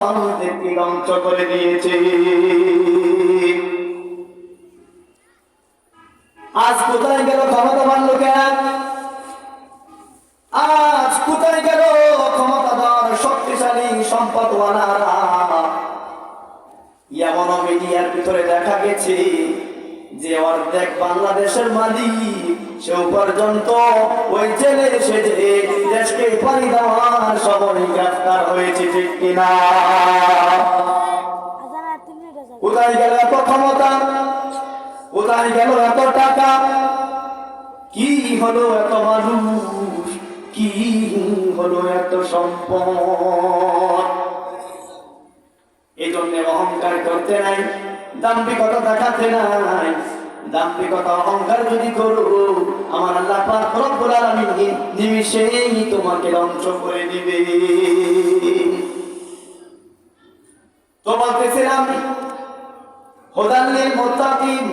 ধ্বংস করে দিয়েছে আজ কোথায় গেল ক্ষমতাবান লোকেরা আজ কোথায় গেল ক্ষমতাবান শক্তিশালী সম্পদওয়ালারা? এমন মিডিয়ার ভিতরে দেখা গেছে যে অর্ধেক বাংলাদেশের মালিক সেও পর্যন্ত ওই জেলে এসে যে দেশকে পানি দেওয়ার সময় গ্রেফতার হয়েছে, ঠিক কিনা? কোথায় গেল এত ক্ষমতা? কোথায় গেল এত টাকা? কি হলো এত মানুষ? কি হলো এত সম্পদ? এই জন্য অহংকার করতে নাই। দাম্ভিকতা দেখাতে নাই। দাম্ভিকতা অহংকার যদি করো, আমার আল্লাহ পাক রব্বুল নিমিষেই তোমাকে ধ্বংস করে দিবে। তো বলতেছিলাম, হোদাল্লিল মুত্তাকিন,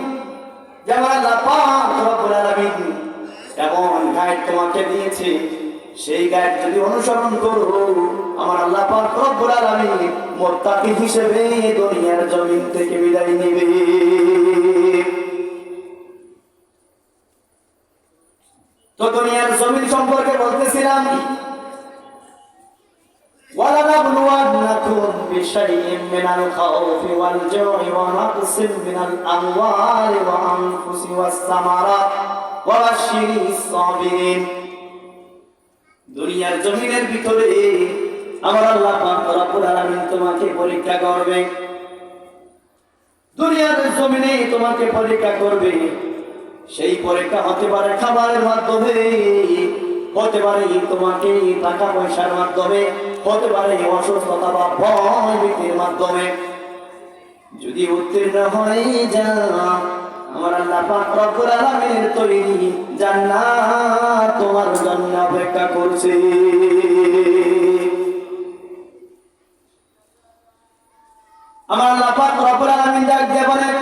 যেমন আল্লাহ পাক রব্বুল এমন গাইড তোমাকে দিয়েছে। সেই গাইড যদি অনুসরণ করো আমার আল্লাহ পাক রব্বুল আলামিন মুত্তাকি হিসেবে দুনিয়ার জমিন থেকে বিদায় নেবে তো দুনিয়ার জমিন সম্পর্কে বলতেছিলাম ولنبلونكم بشيء من الخوف والجوع ونقص من الأموال والأنفس والثمرات وبشر الصابرين দুনিয়ার জমিনের ভিতরে আমার আল্লাহ পাক তোমাকে পরীক্ষা করবে। দুনিয়ার জমিনে তোমাকে পরীক্ষা করবে। সেই পরীক্ষা হতে পারে খাবারের মাধ্যমে, হতে পারে তোমাকে টাকা পয়সার মাধ্যমে, হতে পারে অসুস্থতা বা ভয় মাধ্যমে। যদি উত্তীর্ণ হয়ে যা আমার আল্লাহ পাক রব্বুল আলামিনের তৈরি জান্নাত তোমার জন্য অপেক্ষা করছে। আমার আল্লাহ পাক রব্বুল আলামিন ডাক দিয়ে বলেন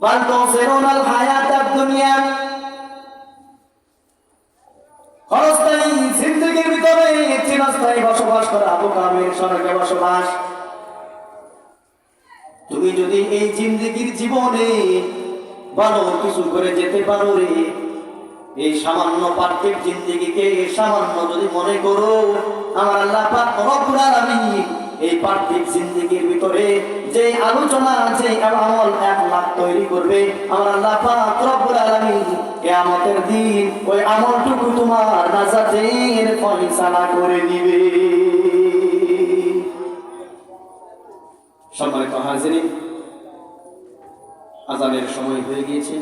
বাল তুসিরুনাল হায়াতাদ দুনিয়া। ক্ষণস্থায়ী জিন্দগির ভিতরে চিরস্থায়ী বসবাস করা আবু কামের স্বর্গে বসবাস। তুমি যদি এই জিন্দগির জীবনে ভালো কিছু করে যেতে পারো রে, এই সামান্য পার্থিব জিন্দগিকে সামান্য যদি মনে করো, আমার আল্লাহ পাক আলামিন এই পার্থিব জিন্দগির ভিতরে যে আলোচনা যে আমল এক লাখ তৈরি করবে, আমার আল্লাহ পাক রব্বুল আলামিন কিয়ামতের দিন ওই আমলটুকু তোমার নাজাতের ফয়সালা করে দিবে হাজিরিন আজানের সময় হয়ে গিয়েছে।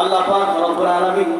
আল্লাহ পাক রব্বুল আলামিন